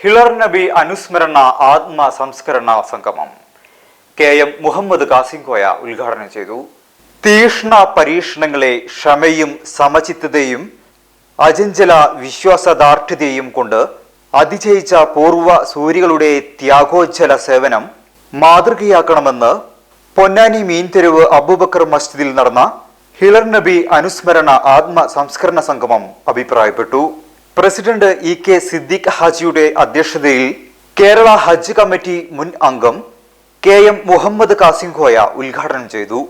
ഹിളർ നബി അനുസ്മരണ ആത്മ സംസ്കരണ സംഗമം. കെ എം മുഹമ്മദ് കാസിംകോയ ഉദ്ഘാടനം ചെയ്തു. തീഷ്ണ പരീക്ഷണങ്ങളെ ക്ഷമയും സമചിത്തതയും അചഞ്ചല വിശ്വാസദാർഢ്യതയും കൊണ്ട് അതിജയിച്ച പൂർവ സൂര്യകളുടെ ത്യാഗോജ്ജല സേവനം മാതൃകയാക്കണമെന്ന് പൊന്നാനി മീൻതെരുവ് അബൂബക്കർ മസ്ജിദിൽ നടന്ന ഹിളർ നബി അനുസ്മരണ ആത്മ സംസ്കരണ സംഗമം അഭിപ്രായപ്പെട്ടു. പ്രസിഡന്റ് ഇ കെ സിദ്ദിഖ് ഹാജിയുടെ അധ്യക്ഷതയിൽ കേരള ഹജ്ജ് കമ്മിറ്റി മുൻ അംഗം കെ എം മുഹമ്മദ് കാസിംഖോയ ഉദ്ഘാടനം ചെയ്തു.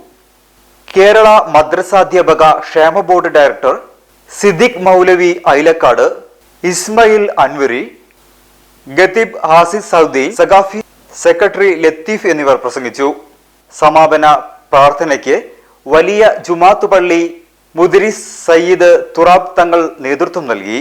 കേരള മദ്രസാധ്യാപക ക്ഷേമ ബോർഡ് ഡയറക്ടർ സിദ്ദിഖ് മൗലവി ഐലക്കാട് ഇസ്മയിൽ അൻവരി ഗതീബ് ഹാസിസ് സൗദി സഖാഫി സെക്രട്ടറി ലത്തീഫ് എന്നിവർ പ്രസംഗിച്ചു. സമാപന പ്രാർത്ഥനയ്ക്ക് വലിയ ജുമാത്ത് പള്ളി മുദിരിസ് സയ്യിദ് തുറാബ് തങ്ങൾ നേതൃത്വം നൽകി.